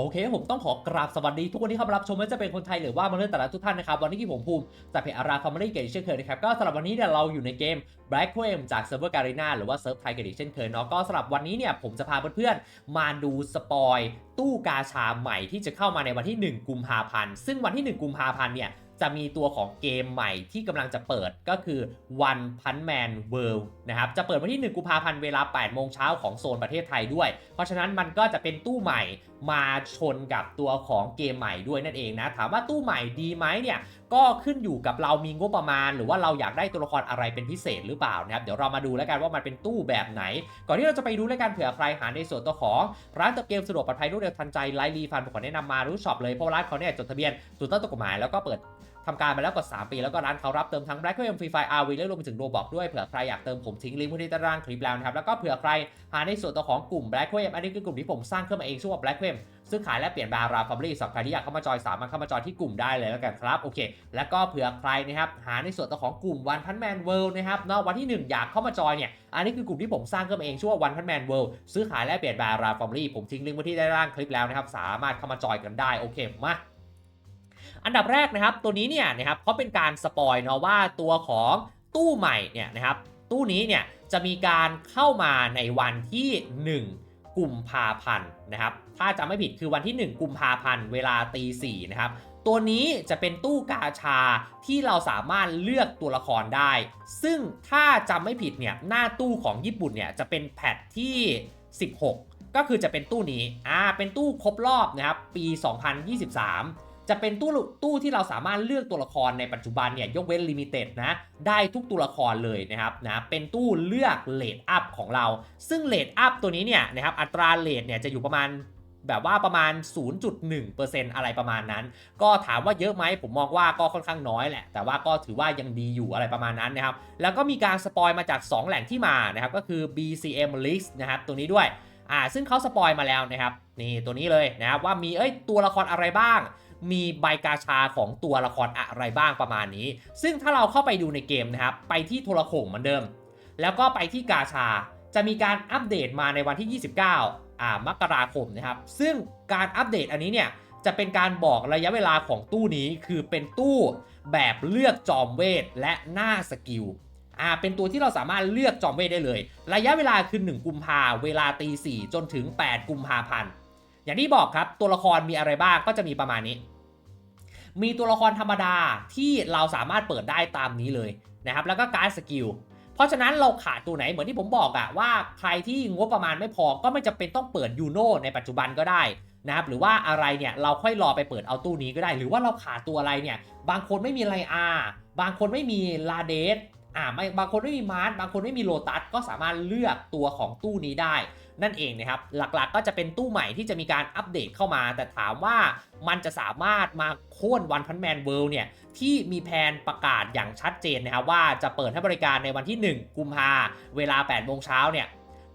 โอเคผมต้องขอกราบสวัสดีทุกคนที่เข้ามารับชมไม่ว่าจะเป็นคนไทยหรือว่ามาเลแต่ละทุกท่านนะครับ วันนี้ที่ผมภูมิจากเพจอาราคอมเมดี้เกตเช่นเคยนะครับ ก็สำหรับวันนี้เนี่ยเราอยู่ในเกม Black q u a m จากเซิร์ฟเวอร์การีนาหรือว่าเซิร์ฟไทยเกตเช่นเคยเนาะก็สำหรับวันนี้เนี่ยผมจะพาเพื่อนๆมาดูสปอยตู้กาชาใหม่ที่จะเข้ามาในวันที่ 1 กุมภาพันธ์ซึ่งวันที่ 1 กุมภาพันธ์เนี่ย จะมีตัวของเกมใหม่ที่กำลังจะเปิดก็คือ One Punch Man World นะครับ จะเปิดวันที่ 1 กุมภาพันธ์เวลา 8 โมงเช้าของโซนประเทศไทยด้วย เพราะฉะนั้นมันก็จะเป็นตู้ใหม่มาชนกับตัวของเกมใหม่ด้วยนั่นเองนะ ถามว่าตู้ใหม่ดีไหมเนี่ย ก็ขึ้นอยู่กับเรามีงบประมาณ หรือว่าเราอยากได้ตัวละครอะไรเป็นพิเศษหรือเปล่านะครับ เดี๋ยวเรามาดูแล้วกันว่ามันเป็นตู้แบบไหน ก่อนที่เราจะไปดูแล้วกันเผื่อใครหาในส่วนตัวของร้านเติมเกมสะดวกปลอดภัยรวดเร็วทันใจไลฟ์รีฟันผมขอแนะนำมารู้ช็อปเลยเพราะร้านเขาเนี่ยจดทะเบียนถูกต้องตามกฎหมายแล้วก็เปิด ทำการมาแล้วกว่า 3 ปี แล้วก็ร้านเขารับเติมทั้ง Black m Free Fire RV และรวมไปถึงโ o บอกด้วยเผื่อใครอยากเติมผมทิ้งลิงก์ไว้ที่ใต้ล่างคลิปแล้วนะครับแล้วก็เผื่อใครหาในส่วนตัวของกลุ่ม Black m อันนี้คือกลุ่มที่ผมสร้างขึ้นมาเองชื่อว่า Black m ซื้อขายและเปลี่ยนบาราฟาร์มลี่สำหรับใครที่อยากเข้ามาจอยสามารถเข้ามาจอยที่กลุ่มได้เลยแล้วกันครับโอเค แล้วก็เผื่อใครนะครับหาในส่วนตัวของกลุ่ม One Punch Man World นะครับนาะวันที่ 1 อยากเข้ามาจอยเนี่ยอันนี้คือกลุ่มที่ผมสร้างขึ้นมาเองชื่อว่า One Punch Man World ซื้อขายและเปลี่ยนบาราฟาร์มี่ผมทิ้งลิงก์ไว้ที่ใต้ล่างคลิปแล้วนะครับสามารถเข้ามาจอยกันได้โอเคมา อันดับแรกนะครับตัวนี้เนี่ยนะครับเขาเป็นการสปอยเนาะว่าตัวของตู้ใหม่เนี่ยนะครับตู้นี้เนี่ยจะมีการเข้ามาในวันที่ 1กุมภาพันธ์นะครับถ้าจำไม่ผิดคือวันที่ 1กุมภาพันธ์เวลาตีสี่นะครับตัวนี้จะเป็นตู้กาชาที่เราสามารถเลือกตัวละครได้ ซึ่งถ้าจำไม่ผิดเนี่ยหน้าตู้ของญี่ปุ่นเนี่ยจะเป็นแพทที่ 16 ก็คือจะเป็นตู้นี้อ่าเป็นตู้ครบรอบนะครับปี 2023 จะเป็นตู้ตู้ที่เราสามารถเลือกตัวละครในปัจจุบันเนี่ยยกเว้นลิมิเต็ดนะได้ทุกตัวละครเลยนะครับนะเป็นตู้เลือกเลดอัพของเรา ซึ่งเลดอัพตัวนี้เนี่ยนะครับอัตราเลดเนี่ยจะอยู่ประมาณแบบว่าประมาณ 0.1%อะไรประมาณนั้น ก็ถามว่าเยอะไหมผมมองว่าก็ค่อนข้างน้อยแหละ แต่ว่าก็ถือว่ายังดีอยู่อะไรประมาณนั้นนะครับ แล้วก็มีการสปอยมาจาก 2 แหล่งที่มานะครับ ก็คือ BCM List นะครับตัวนี้ด้วย อ่า ซึ่งเขาสปอยมาแล้วนะครับ นี่ตัวนี้เลยนะครับว่ามีเอ้ยตัวละครอะไรบ้าง มีใบกาชาของตัวละครอะไรบ้างประมาณนี้ ซึ่งถ้าเราเข้าไปดูในเกมนะครับ ไปที่โทรโข่งเหมือนเดิม แล้วก็ไปที่กาชา จะมีการอัปเดตมาในวันที่ 29อ่ามกราคมนะครับ ซึ่งการอัปเดตอันนี้เนี่ยจะเป็นการบอกระยะเวลาของตู้นี้คือเป็นตู้แบบเลือกจอมเวทและหน้าสกิลอ่าเป็นตัวที่เราสามารถเลือกจอมเวทได้เลย ระยะเวลาคือ 1 กุมภาเวลาตี4จนถึง 8 กุมภาพันธ์ อย่างที่บอกครับตัวละครมีอะไรบ้างก็จะมีประมาณนี้ มีตัวละครธรรมดาที่เราสามารถเปิดได้ตามนี้เลยนะครับ แล้วก็การสกิลเพราะฉะนั้นเราขาดตัวไหนเหมือนที่ผมบอกอะว่าใครที่งบประมาณไม่พอก็ไม่จำเป็นต้องเปิดยูโนในปัจจุบันก็ได้นะครับหรือว่าอะไรเนี่ยเราค่อยรอไปเปิดเอาตู้นี้ก็ได้ หรือว่าเราขาดตัวอะไรเนี่ยบางคนไม่มีไลอาบางคนไม่มีลาเดส อ่าไม่บางคนไม่มีมาร์สบางคนไม่มีโลตัสก็สามารถเลือกตัวของตู้นี้ได้ นั่นเองนะครับหลักๆก็จะเป็นตู้ใหม่ที่จะมีการอัปเดตเข้ามา แต่ถามว่ามันจะสามารถมาโค่นวันพันแมนเวิลด์เนี่ยที่มีแผนประกาศอย่างชัดเจนนะครับว่าจะเปิดให้บริการในวันที่ 1 กุมภาเวลา8โมงเช้าเนี่ย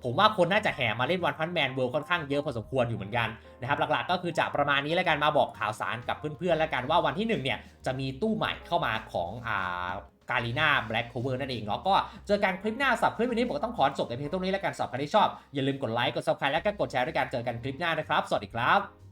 ผมว่าคนน่าจะแห่มาเล่นวันพันแมนเวิลด์ค่อนข้างเยอะพอสมควรอยู่เหมือนกันนะครับหลักๆก็คือจะประมาณนี้แล้วกันมาบอกข่าวสารกับเพื่อนๆแล้วกันว่าวันที่1เนี่ยจะมีตู้ใหม่เข้ามาของอ่า กาลีนาแบล็กโคเวอร์นั่นเองเนาะก็เจอกันคลิปหน้าสับคลิปวันนี้ผมก็ต้องขอจบในเพียงตรงนี้แล้วกันสำหรับใครที่ชอบ อย่าลืมกดไลค์กดซับสไครต์และก็กดแชร์ด้วยกันเจอกันคลิปหน้านะครับ สวัสดีครับ